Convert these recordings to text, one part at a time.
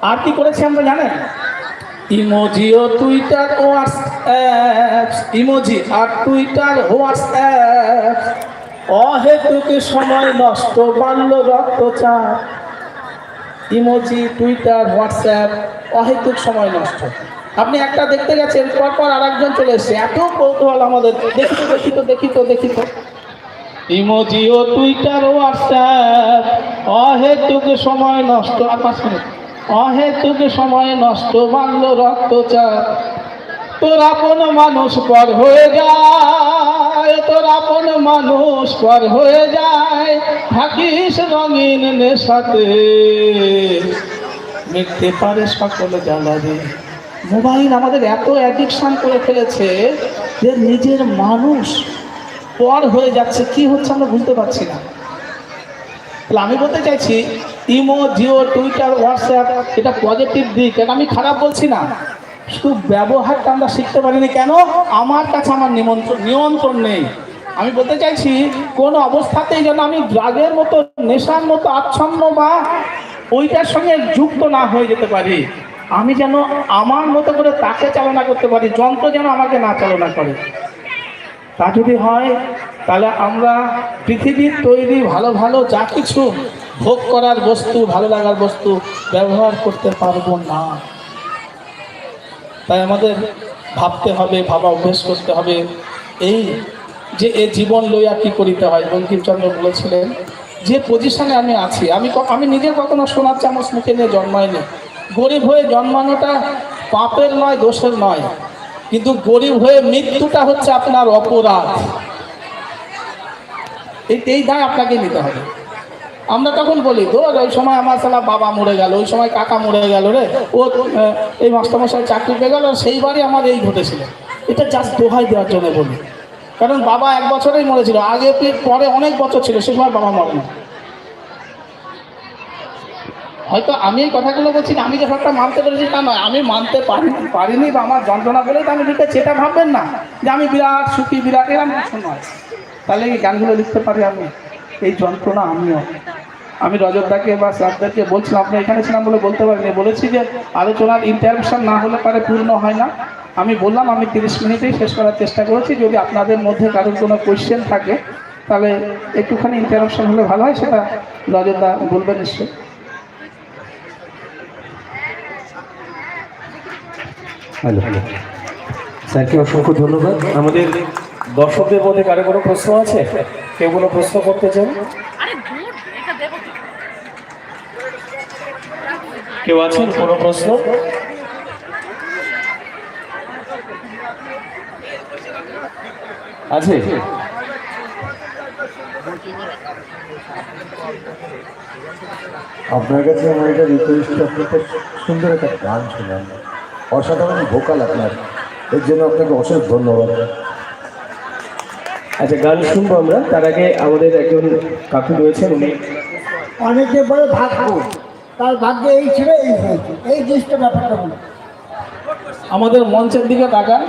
আর কি করেছি আমরা জানেন? ইমোজিও টুইটার হোয়াটসঅ্যাপ ইমোজি আর টুইটার হোয়াটসঅ্যাপ অহেতুক সময় নষ্ট বাড়ল রক্তচাপ ইমোজি টুইটার হোয়াটসঅ্যাপ অহেতুক সময় নষ্ট। আপনি একটা দেখতে গেছেন, পরপর আর একজন চলে এসছে। এত কৌতূহল আমাদের। দেখি তো দেখি তো দেখি তো দেখি তো। ইমোজি ও টুইটার হোয়াটসঅ্যাপ অহেতুক সময় নষ্ট। আর পাঁচ মিনিট। অহেতুক সময় নষ্ট বাংল রক্তচাপ তোর আপন মানুষ পর হয়ে যায়, তোর আপন মানুষ পর হয়ে যায়, থাকিস রঙিন নেশাতে। মিটতে পারে সকল জ্বালারে মোবাইল আমাদের এত অ্যাডিকশান করে ফেলেছে যে নিজের মানুষ পর হয়ে যাচ্ছে, কি হচ্ছে আমরা বুঝতে পারছি না। তাহলে আমি বলতে চাইছি, ইমো, জিও, টুইটার, হোয়াটসঅ্যাপ, এটা পজিটিভ দিক। এটা আমি খারাপ বলছি না? শুধু ব্যবহারটা আমরা শিখতে পারিনি। কেন? আমার কাছে আমার নিমন্ত্রণ নিয়ন্ত্রণ নেই। আমি বলতে চাইছি, কোন অবস্থাতেই যেন আমি ড্রাগের মতো, নেশার মতো, আচ্ছন্ন বা ওইটার সঙ্গে যুক্ত না হয়ে যেতে পারি। আমি যেন আমার মতো করে তাকে চালনা করতে পারি, যন্ত্র যেন আমাকে না চালনা করে। তা যদি হয়, তাহলে আমরা পৃথিবীর তৈরি ভালো ভালো যা কিছু ভোগ করার বস্তু, ভালো লাগার বস্তু ব্যবহার করতে পারব না। তাই আমাদের ভাবতে হবে, ভাবা অভ্যেস করতে হবে, এই যে এ জীবন লইয়া কি করিতে হয়? বঙ্কিমচন্দ্র বলেছিলেন, যে পজিশনে আমি আছি, আমি আমি নিজের কখনো সোনার চামচ মুখে নিয়ে জন্মাইনি। গরিব হয়ে জন্মানোটা পাপের নয়, দোষের নয়। কিন্তু গরিব হয়ে মৃত্যুটা হচ্ছে আপনার অপরাধ। এই দায় আপনাকে নিতে হবে। আমরা তখন বলি তো ওই সময় আমার সালা বাবা মরে গেল, ওই সময় কাকা মরে গেল রে, ও এই মাস্টারমশাই চাকরি পেয়ে গেল, সেইবারই আমার এই ঘটেছিল। এটা জাস্ট দোহাই দেওয়ার জন্য বলি। কারণ বাবা এক বছরেই মরেছিল, আগে পরে অনেক বছর ছিল সে সময় বাবা মরে না হয়তো আমি এই কথাগুলো বলছি না, আমি যে সবটা মানতে পেরেছি তা নয়। আমি মানতে পারি পারিনি বা আমার যন্ত্রণা বলেই তো আমি লিখেছি এটা ভাববেন না। যে আমি বিরাট সুখী, বিরাট এরকম কিছু নয়। তাহলে এই গানগুলো লিখতে পারি আমি। এই যন্ত্রণা আমিও। আমি রজতদাকে বা স্যারদেরকে বলছিলাম, আপনি এখানে ছিলাম বলে বলতে পারিনি। বলেছি যে আলোচনার ইন্টারাকশন না হলে পারে পূর্ণ হয় না। আমি বললাম, আমি তিরিশ মিনিটেই শেষ করার চেষ্টা করেছি। যদি আপনাদের মধ্যে কারোর কোনো কোয়েশ্চেন থাকে, তাহলে একটুখানি ইন্টারাকশন হলে ভালো হয়, সেটা রজতদা বলবেন নিশ্চয়ই। হ্যালো। স্যারকে অসংখ্য ধন্যবাদ। আমাদের দর্শকদের মধ্যে কারও কোনো প্রশ্ন আছে? কেউ কোনো প্রশ্ন করতে চান? কেউ আছেন কোনো প্রশ্ন? আছে? আপনার কাছে আমার এটা রিকোয়েস্ট আপনাকে সুন্দর একটা গান শোনান অসাধারণ ভোকাল আপনার। এর জন্য আপনাকে অশেষ ধন্যবাদ। আচ্ছা গান শুনব আমরা। তার আগে আমাদের একজন কাকু রয়েছেন উনি অনেকে বলে ভাগ্য। তার ভাগ্যে এই ছিল এই হয়েছে। এই জিনিসটা ব্যাপারটা বলে আমাদের মঞ্চের দিকে তাকান।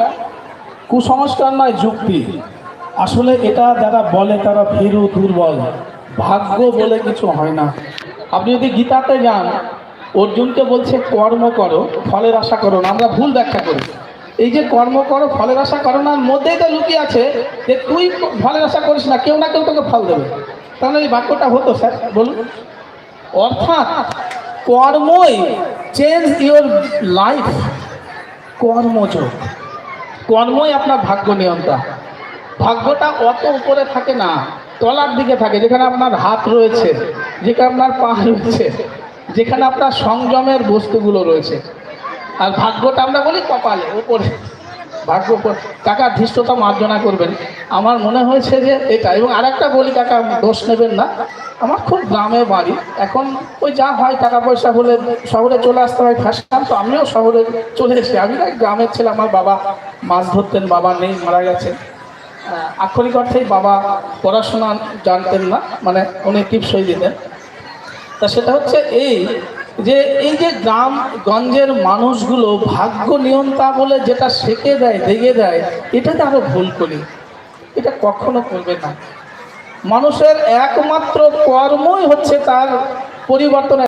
কুসংস্কার নয় যুক্তি। আসলে এটা যারা বলে তারা ভীরু দুর্বল। ভাগ্য বলে কিছু হয় না। আপনি যদি গীতাতে যান অর্জুনকে বলছে, কর্ম করো, ফলের আশা করো না, আমরা ভুল ব্যাখ্যা করি। এই যে কর্ম করো, ফলের আশা করো না, মধ্যেই তো লুকিয়ে আছে যে তুই ফলের আশা করিস না, কেউ না কেউ তোকে ফল দেবে। তাহলে এই বাক্যটা হতো, স্যার, বলুন। অর্থাৎ কর্মই চেঞ্জ ইওর লাইফ কর্মযোগ। কর্মই আপনার ভাগ্য নিয়ন্ত্রণ ভাগ্যটা অত উপরে থাকে না, তলার দিকে থাকে, যেখানে আপনার হাত রয়েছে, যেখানে আপনার পা রয়েছে। যেখানে আপনার সংযমের বস্তুগুলো রয়েছে। আর ভাগ্যটা আমরা বলি কপালে, ওপরে। ভাগ্য কাকা ধৃষ্টতা মার্জনা করবেন। আমার মনে হয়েছে যে এটা। এবং আরেকটা বলি কাকা, দোষ নেবেন না। আমার খুব গ্রামে বাড়ি। এখন ওই যা হয় টাকা পয়সা হলে শহরে চলে আসতে হয়, ফ্যাশন তো আমিও শহরে চলে এসেছি। আমি না গ্রামের ছেলে, আমার বাবা মাছ ধরতেন, বাবা নেই, মারা গেছে। আক্ষরিক অর্থেই বাবা পড়াশোনা জানতেন না মানে উনি টিপসই দিতেন। তা সেটা হচ্ছে এই যে এই যে গ্রাম, গঞ্জের মানুষগুলো ভাগ্য নিয়ন্তা বলে যেটা শেখে দেয় দেখে দেয়, এটাতে আরও ভুল করি। এটা কখনো করবে না। মানুষের একমাত্র কর্মই হচ্ছে তার পরিবর্তনের